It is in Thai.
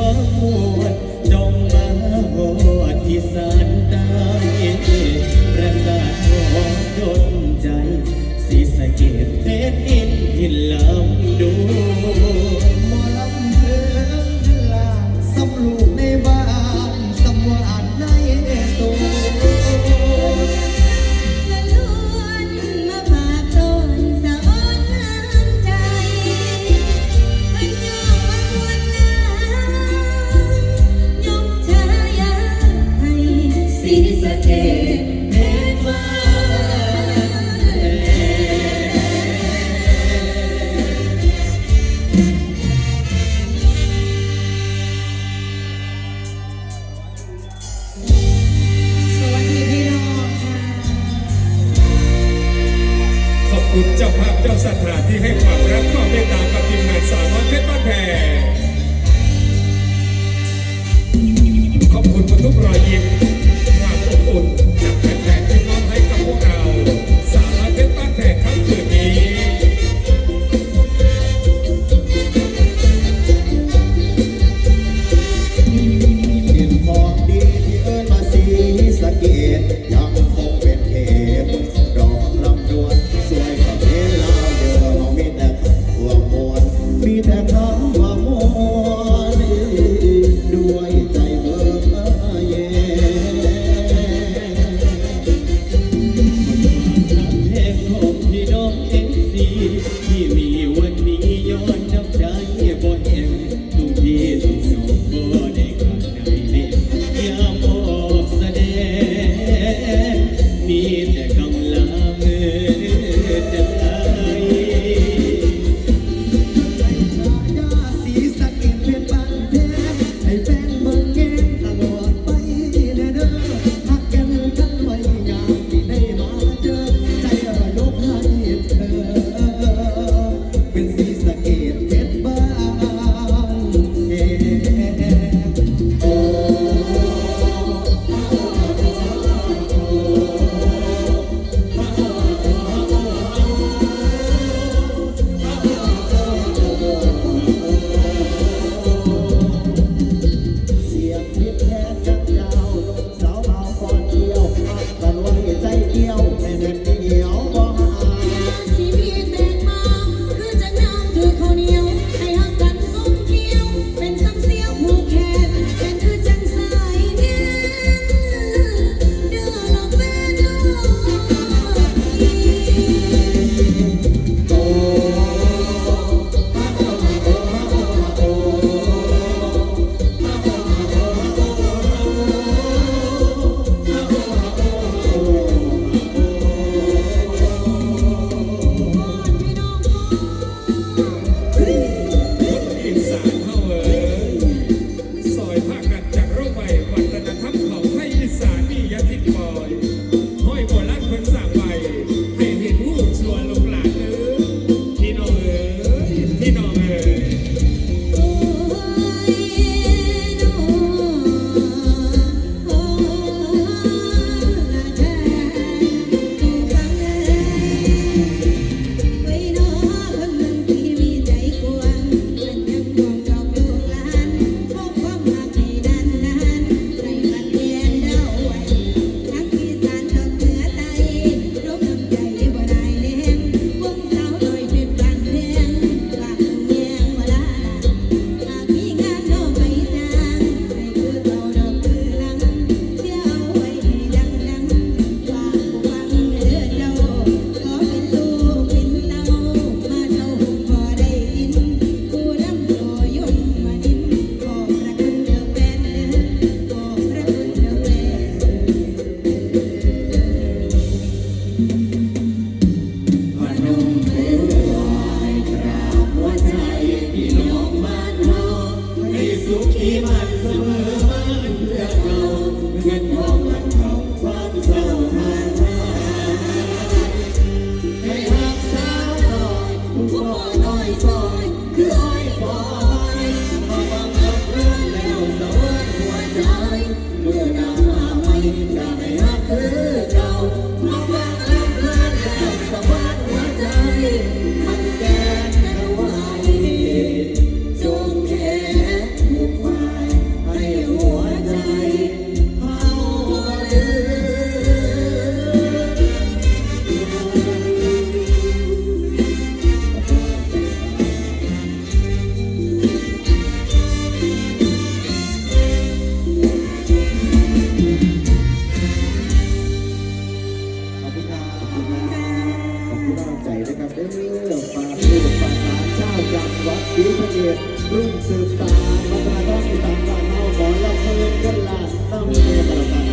ความมวลจงมาหอดอีสานใต้ประสาทของดนใจสีสะเกตเพชรอินทินลำดู จ้าภาพเจ้าสถานที่ให้ความรักความเมตตากับทีมงานสาวน้อยเพชรบ้านแพงขอบคุณทุกรอยยิ้มความอบอุ่นจากแฟน ที่มีวันนี้ย้อนน้ำใจบ่เห็นทุกที่ทุกสองบ่ได้ขาดใจเล่นยามออกแสดงมีแต่ สุขีมันเสมอมัเรื่อเราเงินทองมันทองควาเราหาให้รัสาวน้อยผู้บ่อน้อยซอยคืออ้อย รุ่งสืบสานวัฒนธรรมอีสานบ้านเฮาขอรับเพิ่มกันลาตั้งเมตตากันครับ